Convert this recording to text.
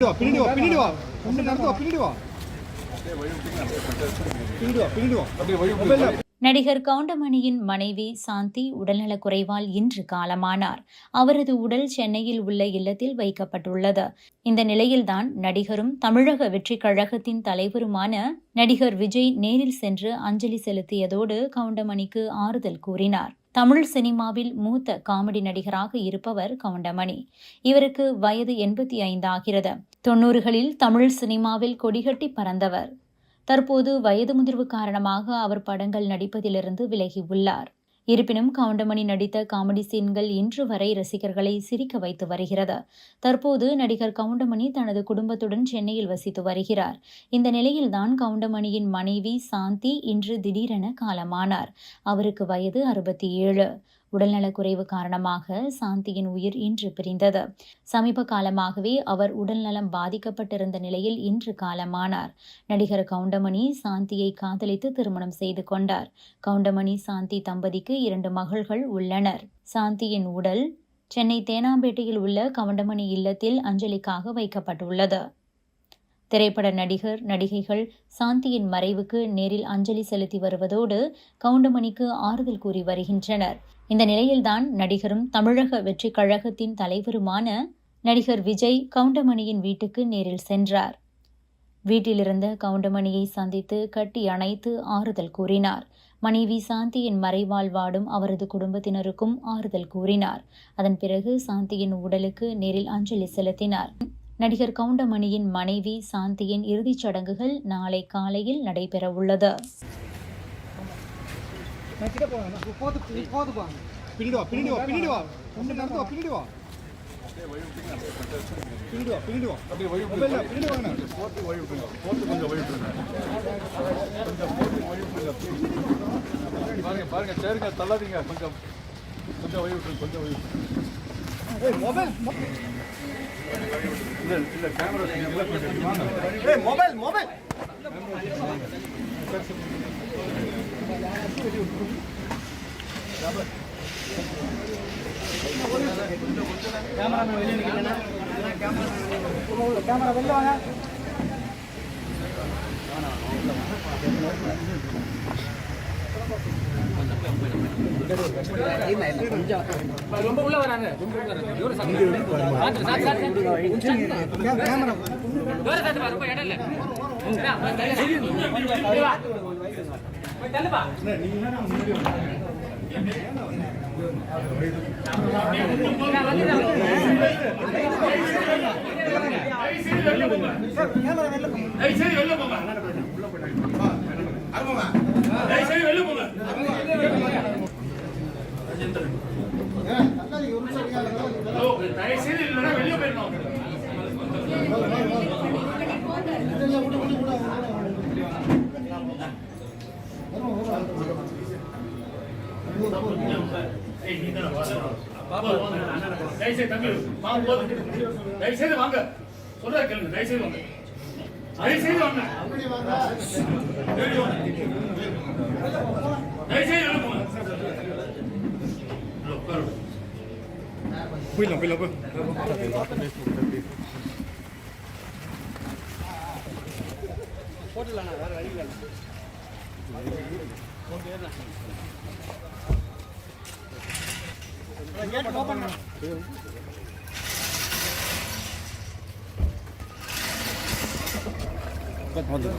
பின்னாடி வா பின்னாடி வா. வா பின்னாடி வா. பின்னாடி வா பின்னாடி வா. நடிகர் கவுண்டமணியின் மனைவி சாந்தி உடல்நலக் குறைவால் இன்று காலமானார். அவரது உடல் சென்னையில் உள்ள இல்லத்தில் வைக்கப்பட்டுள்ளது. இந்த நிலையில்தான் நடிகரும் தமிழக வெற்றிக் கழகத்தின் தலைவருமான நடிகர் விஜய் நேரில் சென்று அஞ்சலி செலுத்தியதோடு கவுண்டமணிக்கு ஆறுதல் கூறினார். தமிழ் சினிமாவில் மூத்த காமெடி நடிகராக இருப்பவர் கவுண்டமணி. இவருக்கு வயது எண்பத்தி ஐந்து ஆகிறது. தொன்னூறுகளில் தமிழ் சினிமாவில் கொடிகட்டி பறந்தவர். தற்போது வயது முதிர்வு காரணமாக அவர் படங்கள் நடிப்பதிலிருந்து விலகி உள்ளார். இருப்பினும் கவுண்டமணி நடித்த காமெடி சீன்கள் இன்று வரை ரசிகர்களை சிரிக்க வைத்து வருகிறது. தற்போது நடிகர் கவுண்டமணி தனது குடும்பத்துடன் சென்னையில் வசித்து வருகிறார். இந்த நிலையில்தான் கவுண்டமணியின் மனைவி சாந்தி இன்று திடீரென காலமானார். அவருக்கு வயது அறுபத்தி ஏழு. உடல்நலக்குறைவு காரணமாக சாந்தியின் உயிர் இன்று பிரிந்தது. சமீப காலமாகவே அவர் உடல்நலம் பாதிக்கப்பட்டிருந்த நிலையில் இன்று காலமானார். நடிகர் கவுண்டமணி சாந்தியை காதலித்து திருமணம் செய்து கொண்டார். கவுண்டமணி சாந்தி தம்பதிக்கு இரண்டு மகள்கள் உள்ளனர். சாந்தியின் உடல் சென்னை தேனாம்பேட்டையில் உள்ள கவுண்டமணி இல்லத்தில் அஞ்சலிக்காக வைக்கப்பட்டுள்ளது. திரைப்பட நடிகர் நடிகைகள் சாந்தியின் மறைவுக்கு நேரில் அஞ்சலி செலுத்தி வருவதோடு கவுண்டமணிக்கு ஆறுதல் கூறி வருகின்றனர். இந்த நிலையில்தான் நடிகரும் தமிழக வெற்றிக் கழகத்தின் தலைவருமான நடிகர் விஜய் கவுண்டமணியின் வீட்டுக்கு நேரில் சென்றார். வீட்டிலிருந்த கவுண்டமணியை சந்தித்து கட்டி அணைத்து ஆறுதல் கூறினார். மனைவி சாந்தியின் மறைவால் வாடும் அவரது குடும்பத்தினருக்கும் ஆறுதல் கூறினார். அதன் பிறகு சாந்தியின் உடலுக்கு நேரில் அஞ்சலி செலுத்தினார். நடிகர் கவுண்டமணியின் மனைவி சாந்தியின் இறுதிச் சடங்குகள் நாளை காலையில் நடைபெறவுள்ளது. நான் கிட்ட போறேன் போது போது பா பின்னாடி வா பின்னாடி வா பின்னாடி வா. கொஞ்ச நேரத்து வா பின்னாடி வா. பின்னாடி வா பின்னாடி வா. மொபைல்ல பின்னாடி வாங்க. பாருங்க பாருங்க சேருங்க தள்ளாதீங்க. கொஞ்சம் கொஞ்சம் வழி விட்டுருங்க கொஞ்சம் வழி விட்டுருங்க. மொபைல் மொ- இல்லை இல்லை கேமரா வாங்க. ஏய் மொபைல் மொபைல் கேமரா வெளில வாங்க கேமரா கேமரா வெளில போங்க தயவுசெய்து தம்பி தயவுசெய்து வாங்க சொல்ற கேளுங்க தயவுசெய்து வாங்க தயவுசெய்து வாங்க தயவுசெய்து போயிடலாம் போயிடலாம் போட்டுலாம் வேற வழி இல்லை ಓಪನ್ ಬಂದು